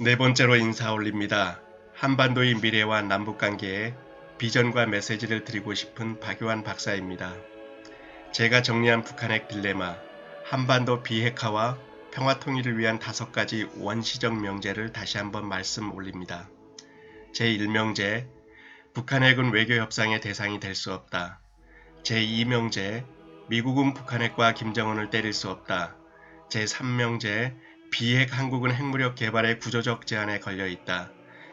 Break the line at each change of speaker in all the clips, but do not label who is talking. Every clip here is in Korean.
네 번째로 인사 올립니다. 한반도의 미래와 남북관계에 비전과 메시지를 드리고 싶은 박유한 박사입니다. 제가 정리한 북한핵 딜레마, 한반도 비핵화와 평화 통일을 위한 다섯 가지 원시적 명제를 다시 한번 말씀 올립니다. 제1명제, 북한핵은 외교협상의 대상이 될 수 없다. 제2명제, 미국은 북한핵과 김정은을 때릴 수 없다. 제3명제, 비핵 한국은 핵무력 개발의 구조적 제한에 걸려 있다.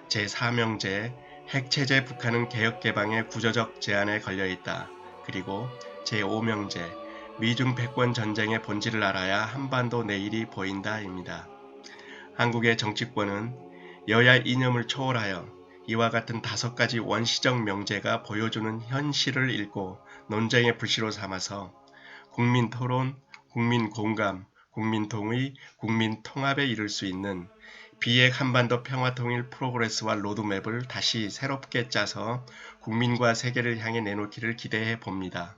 제4명제, 핵체제 북한은 개혁 개방의 구조적 제한에 걸려 있다. 그리고 제5명제, 미중 패권 전쟁의 본질을 알아야 한반도 내일이 보인다입니다. 한국의 정치권은 여야 이념을 초월하여 이와 같은 다섯 가지 원시적 명제가 보여주는 현실을 읽고 논쟁의 불씨로 삼아서 국민 토론, 국민 공감, 국민 동의, 국민 통합에 이를 수 있는 비핵 한반도 평화통일 프로그레스와 로드맵을 다시 새롭게 짜서 국민과 세계를 향해 내놓기를 기대해 봅니다.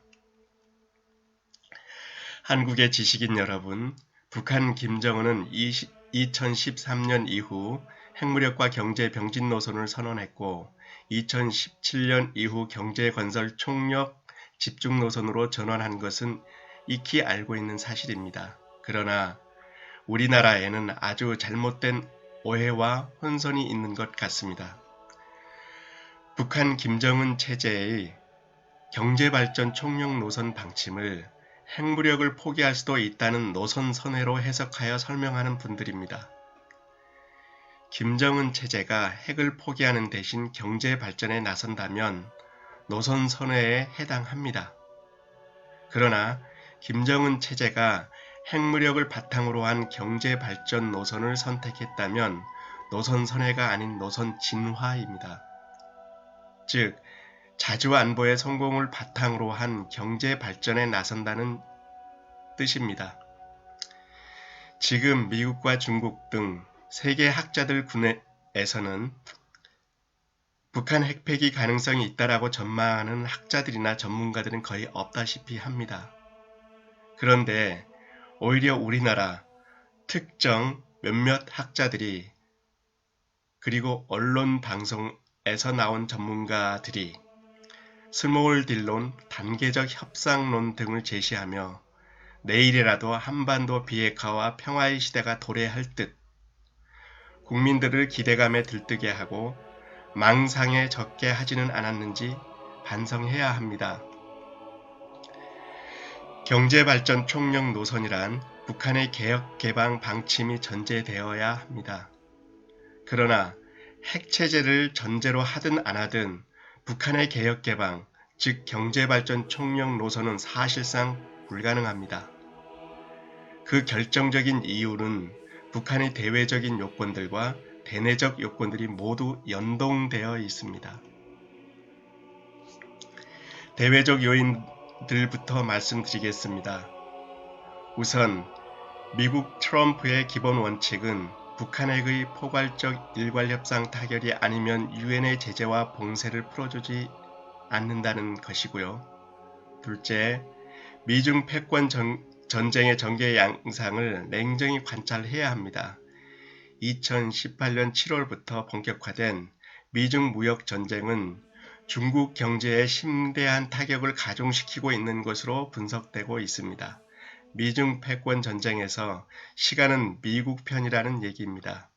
한국의 지식인 여러분, 북한 김정은은 2013년 이후 핵무력과 경제 병진 노선을 선언했고 2017년 이후 경제 건설 총력 집중 노선으로 전환한 것은 익히 알고 있는 사실입니다. 그러나 우리나라에는 아주 잘못된 오해와 혼선이 있는 것 같습니다. 북한 김정은 체제의 경제발전 총력 노선 방침을 핵무력을 포기할 수도 있다는 노선 선회로 해석하여 설명하는 분들입니다. 김정은 체제가 핵을 포기하는 대신 경제 발전에 나선다면 노선 선회에 해당합니다. 그러나 김정은 체제가 핵무력을 바탕으로 한 경제 발전 노선을 선택했다면 노선 선회가 아닌 노선 진화입니다. 즉, 자주 안보의 성공을 바탕으로 한 경제 발전에 나선다는 뜻입니다. 지금 미국과 중국 등 세계 학자들 군에서는 북한 핵폐기 가능성이 있다라고 전망하는 학자들이나 전문가들은 거의 없다시피 합니다. 그런데 오히려 우리나라 특정 몇몇 학자들이 그리고 언론 방송에서 나온 전문가들이 스몰 딜론, 단계적 협상론 등을 제시하며 내일이라도 한반도 비핵화와 평화의 시대가 도래할 듯 국민들을 기대감에 들뜨게 하고 망상에 적게 하지는 않았는지 반성해야 합니다. 경제발전 총력 노선이란 북한의 개혁 개방 방침이 전제되어야 합니다. 그러나 핵체제를 전제로 하든 안 하든 북한의 개혁 개방, 즉 경제발전 총력 노선은 사실상 불가능합니다. 그 결정적인 이유는 북한의 대외적인 요건들과 대내적 요건들이 모두 연동되어 있습니다. 대외적 요인 들부터 말씀드리겠습니다. 우선 미국 트럼프의 기본 원칙은 북한핵의 포괄적 일괄협상 타결이 아니면 유엔의 제재와 봉쇄를 풀어주지 않는다는 것이고요. 둘째, 미중 패권 전, 전쟁의 전개 양상을 냉정히 관찰해야 합니다. 2018년 7월부터 본격화된 미중 무역 전쟁은 중국 경제에 심대한 타격을 가중시키고 있는 것으로 분석되고 있습니다. 미중 패권 전쟁에서 시간은 미국 편이라는 얘기입니다.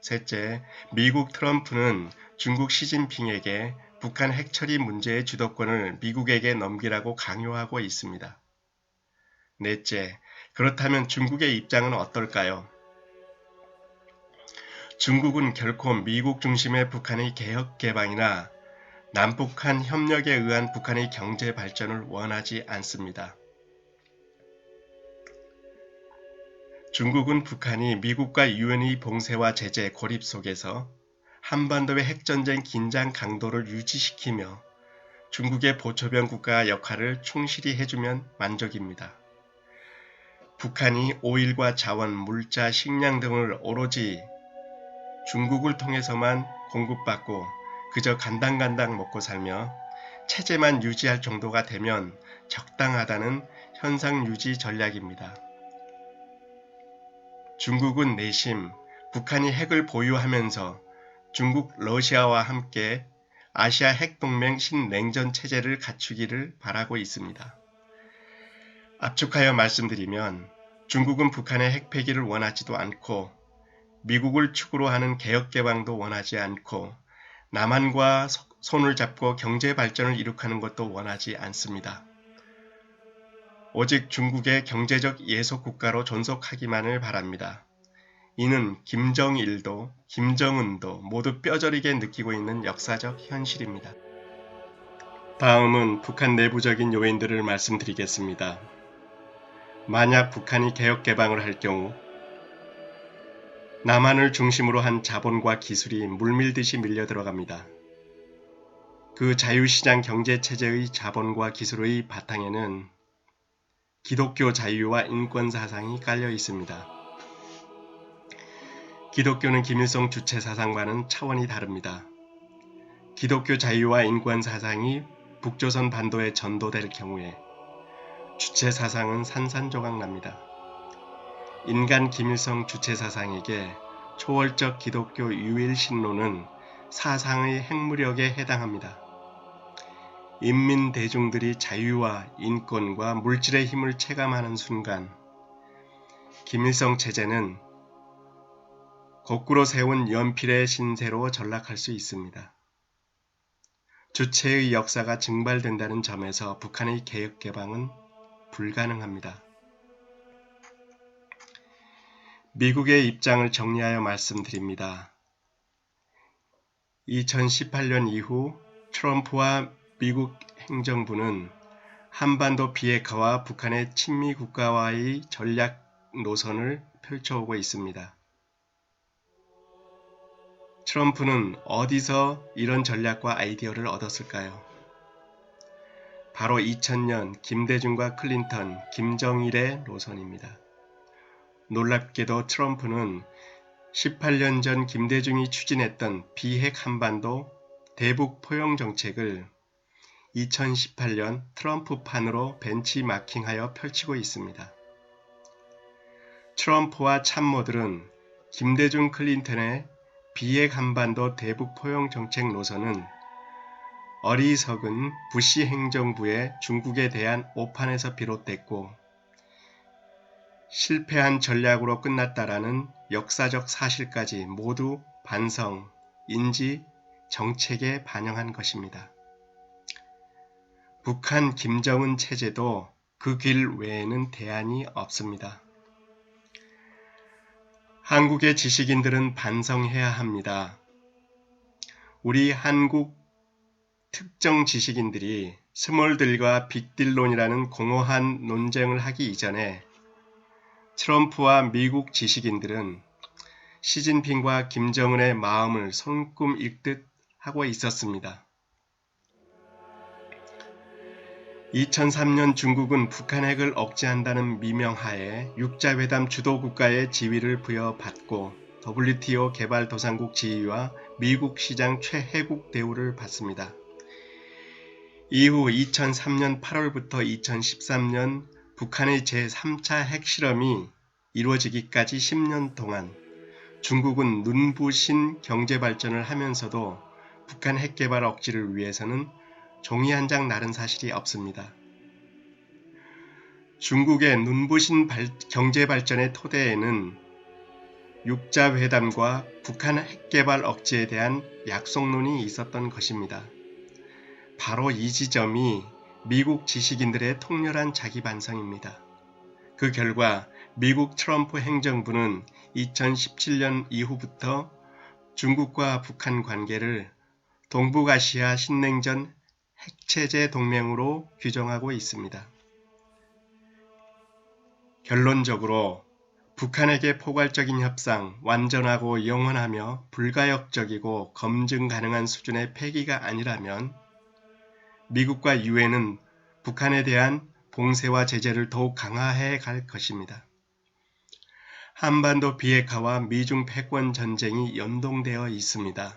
셋째, 미국 트럼프는 중국 시진핑에게 북한 핵처리 문제의 주도권을 미국에게 넘기라고 강요하고 있습니다. 넷째, 그렇다면 중국의 입장은 어떨까요? 중국은 결코 미국 중심의 북한의 개혁 개방이나 남북한 협력에 의한 북한의 경제 발전을 원하지 않습니다. 중국은 북한이 미국과 유엔의 봉쇄와 제재 고립 속에서 한반도의 핵전쟁 긴장 강도를 유지시키며 중국의 보초변 국가 역할을 충실히 해주면 만족입니다. 북한이 오일과 자원, 물자, 식량 등을 오로지 중국을 통해서만 공급받고 그저 간당간당 먹고 살며 체제만 유지할 정도가 되면 적당하다는 현상 유지 전략입니다. 중국은 내심 북한이 핵을 보유하면서 중국, 러시아와 함께 아시아 핵동맹 신냉전 체제를 갖추기를 바라고 있습니다. 압축하여 말씀드리면 중국은 북한의 핵폐기를 원하지도 않고 미국을 축으로 하는 개혁개방도 원하지 않고 남한과 소- 손을 잡고 경제 발전을 이룩하는 것도 원하지 않습니다. 오직 중국의 경제적 예속 국가로 존속하기만을 바랍니다. 이는 김정일도 김정은도 모두 뼈저리게 느끼고 있는 역사적 현실입니다. 다음은 북한 내부적인 요인들을 말씀드리겠습니다. 만약 북한이 개혁 개방을 할 경우 남한을 중심으로 한 자본과 기술이 물밀듯이 밀려 들어갑니다. 그 자유시장 경제 체제의 자본과 기술의 바탕에는 기독교 자유와 인권 사상이 깔려 있습니다. 기독교는 김일성 주체 사상과는 차원이 다릅니다. 기독교 자유와 인권 사상이 북조선 반도에 전도될 경우에 주체 사상은 산산조각 납니다. 인간 김일성 주체 사상에게 초월적 기독교 유일 신론은 사상의 핵무력에 해당합니다. 인민 대중들이 자유와 인권과 물질의 힘을 체감하는 순간 김일성 체제는 거꾸로 세운 연필의 신세로 전락할 수 있습니다. 주체의 역사가 증발된다는 점에서 북한의 개혁 개방은 불가능합니다. 미국의 입장을 정리하여 말씀드립니다. 2018년 이후 트럼프와 미국 행정부는 한반도 비핵화와 북한의 친미 국가와의 전략 노선을 펼쳐오고 있습니다. 트럼프는 어디서 이런 전략과 아이디어를 얻었을까요? 바로 2000년 김대중과 클린턴, 김정일의 노선입니다. 놀랍게도 트럼프는 18년 전 김대중이 추진했던 비핵 한반도 대북 포용 정책을 2018년 트럼프판으로 벤치마킹하여 펼치고 있습니다. 트럼프와 참모들은 김대중 클린턴의 비핵 한반도 대북 포용 정책 노선은 어리석은 부시 행정부의 중국에 대한 오판에서 비롯됐고 실패한 전략으로 끝났다라는 역사적 사실까지 모두 반성, 인지, 정책에 반영한 것입니다. 북한 김정은 체제도 그 길 외에는 대안이 없습니다. 한국의 지식인들은 반성해야 합니다. 우리 한국 특정 지식인들이 스몰들과 빅딜론이라는 공허한 논쟁을 하기 이전에 트럼프와 미국 지식인들은 시진핑과 김정은의 마음을 손금 읽듯 하고 있었습니다. 2003년 중국은 북한 핵을 억제한다는 미명하에 육자회담 주도국가의 지위를 부여받고 WTO 개발도상국 지위와 미국 시장 최혜국 대우를 받습니다. 이후 2003년 8월부터 2013년 북한의 제3차 핵실험이 이루어지기까지 10년 동안 중국은 눈부신 경제 발전을 하면서도 북한 핵 개발 억지를 위해서는 종이 한 장 나른 사실이 없습니다. 중국의 눈부신 발- 경제 발전의 토대에는 육자회담과 북한 핵개발 억지에 대한 약속론이 있었던 것입니다. 바로 이 지점이 미국 지식인들의 통렬한 자기 반성입니다. 그 결과 미국 트럼프 행정부는 2017년 이후부터 중국과 북한 관계를 동북아시아 신냉전 핵체제 동맹으로 규정하고 있습니다. 결론적으로 북한에게 포괄적인 협상, 완전하고 영원하며 불가역적이고 검증 가능한 수준의 폐기가 아니라면 미국과 유엔은 북한에 대한 봉쇄와 제재를 더욱 강화해 갈 것입니다. 한반도 비핵화와 미중 패권 전쟁이 연동되어 있습니다.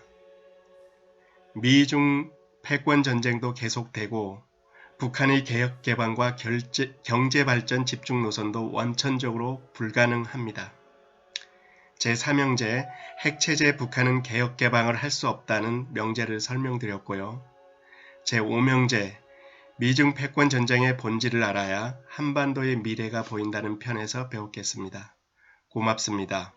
미중 패권 전쟁도 계속되고 북한의 개혁 개방과 경제 발전 집중 노선도 원천적으로 불가능합니다. 제3형제 핵체제 북한은 개혁 개방을 할 수 없다는 명제를 설명드렸고요. 제5명제 미중 패권 전쟁의 본질을 알아야 한반도의 미래가 보인다는 편에서 배웠겠습니다. 고맙습니다.